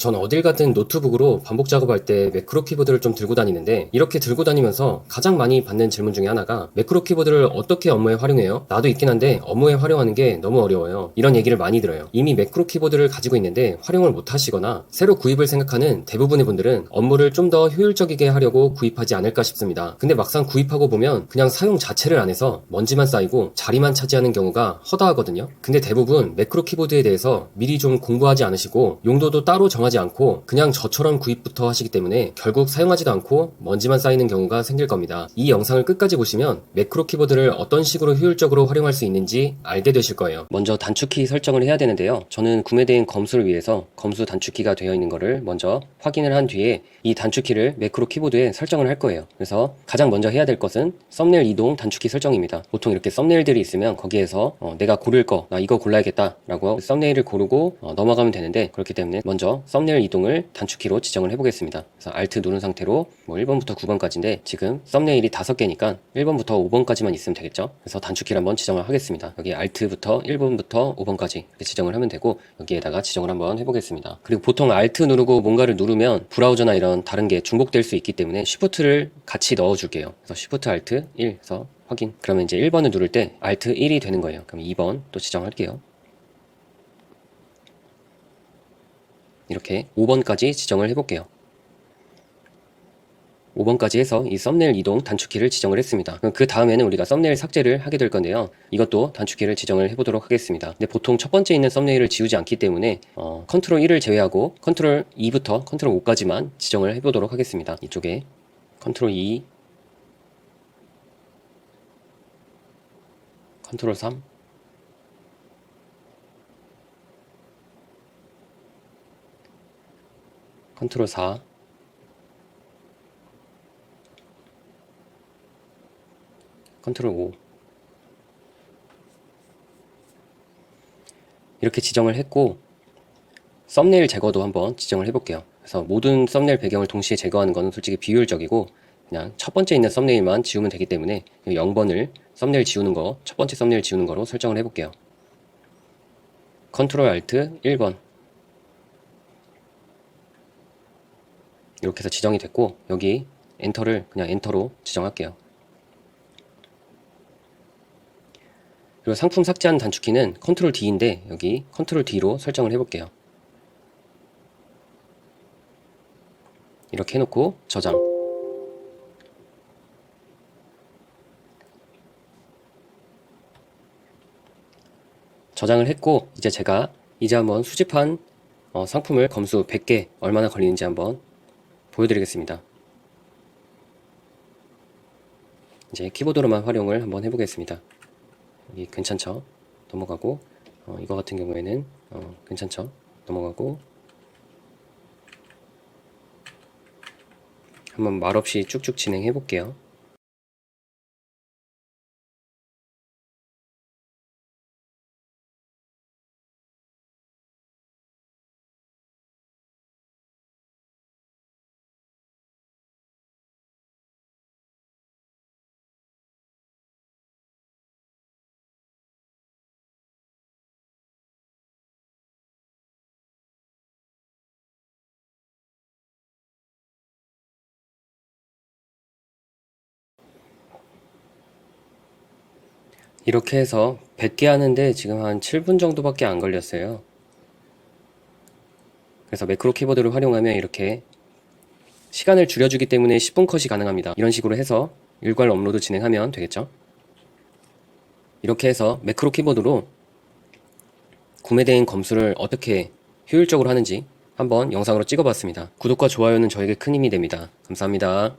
전 어딜 가든 노트북으로 반복 작업할 때 매크로 키보드를 좀 들고 다니는데 이렇게 들고 다니면서 가장 많이 받는 질문 중에 하나가 매크로 키보드를 어떻게 업무에 활용해요? 나도 있긴 한데 업무에 활용하는 게 너무 어려워요. 이런 얘기를 많이 들어요. 이미 매크로 키보드를 가지고 있는데 활용을 못 하시거나 새로 구입을 생각하는 대부분의 분들은 업무를 좀 더 효율적이게 하려고 구입하지 않을까 싶습니다. 근데 막상 구입하고 보면 그냥 사용 자체를 안 해서 먼지만 쌓이고 자리만 차지하는 경우가 허다하거든요. 근데 대부분 매크로 키보드에 대해서 미리 좀 공부하지 않으시고 용도도 따로 정하 지 않고 그냥 저처럼 구입부터 하시기 때문에 결국 사용하지도 않고 먼지만 쌓이는 경우가 생길 겁니다. 이 영상을 끝까지 보시면 매크로 키보드를 어떤 식으로 효율적으로 활용할 수 있는지 알게 되실 거예요. 먼저 단축키 설정을 해야 되는데요. 저는 구매된 검수를 위해서 검수 단축키가 되어 있는 것을 먼저 확인을 한 뒤에 이 단축키를 매크로 키보드에 설정을 할 거예요. 그래서 가장 먼저 해야 될 것은 썸네일 이동 단축키 설정입니다. 보통 이렇게 썸네일들이 있으면 거기에서 어, 내가 고를 거, 나 이거 골라야겠다 라고 썸네일을 고르고 어, 넘어가면 되는데 그렇기 때문에 먼저 썸 네일 이동을 단축키로 지정을 해보겠습니다. 그래서 Alt 누른 상태로 뭐 1번부터 9번까지인데 지금 썸네일이 5개니까 1번부터 5번까지만 있으면 되겠죠. 그래서 단축키를 한번 지정을 하겠습니다. 여기 Alt부터 1번부터 5번까지 이렇게 지정을 하면 되고 여기에다가 지정을 한번 해보겠습니다. 그리고 보통 Alt 누르고 뭔가를 누르면 브라우저나 이런 다른 게 중복될 수 있기 때문에 Shift를 같이 넣어줄게요. 그래서 Shift Alt 1 해서 확인. 그러면 이제 1번을 누를 때 Alt 1이 되는 거예요. 그럼 2번 또 지정할게요. 이렇게 5번까지 지정을 해볼게요. 5번까지 해서 이 썸네일 이동 단축키를 지정을 했습니다. 그 다음에는 우리가 썸네일 삭제를 하게 될 건데요. 이것도 단축키를 지정을 해보도록 하겠습니다. 근데 보통 첫 번째 있는 썸네일을 지우지 않기 때문에 어, 컨트롤 1을 제외하고 컨트롤 2부터 컨트롤 5까지만 지정을 해보도록 하겠습니다. 이쪽에 컨트롤 2, 컨트롤 3, 컨트롤 4, 컨트롤 5 이렇게 지정을 했고 썸네일 제거도 한번 지정을 해볼게요. 그래서 모든 썸네일 배경을 동시에 제거하는 것은 솔직히 비효율적이고 그냥 첫 번째 있는 썸네일만 지우면 되기 때문에 0번을 썸네일 지우는 거, 첫 번째 썸네일 지우는 거로 설정을 해볼게요. 컨트롤 알트 1번 이렇게 해서 지정이 됐고 여기 엔터를 그냥 엔터로 지정할게요. 그리고 상품 삭제하는 단축키는 컨트롤 D인데 여기 컨트롤 D로 설정을 해볼게요. 이렇게 해놓고 저장. 저장을 했고 이제 제가 이제 한번 수집한 어, 상품을 검수 100개 얼마나 걸리는지 한번 보여드리겠습니다. 이제 키보드로만 활용을 한번 해보겠습니다. 여기 괜찮죠? 넘어가고 어, 이거 같은 경우에는 어, 괜찮죠? 넘어가고 한번 말없이 쭉쭉 진행해 볼게요. 이렇게 해서 100개 하는데 지금 한 7분 정도밖에 안 걸렸어요. 그래서 매크로 키보드를 활용하면 이렇게 시간을 줄여주기 때문에 10분 컷이 가능합니다. 이런 식으로 해서 일괄 업로드 진행하면 되겠죠. 이렇게 해서 매크로 키보드로 구매된 검수를 어떻게 효율적으로 하는지 한번 영상으로 찍어봤습니다. 구독과 좋아요는 저에게 큰 힘이 됩니다. 감사합니다.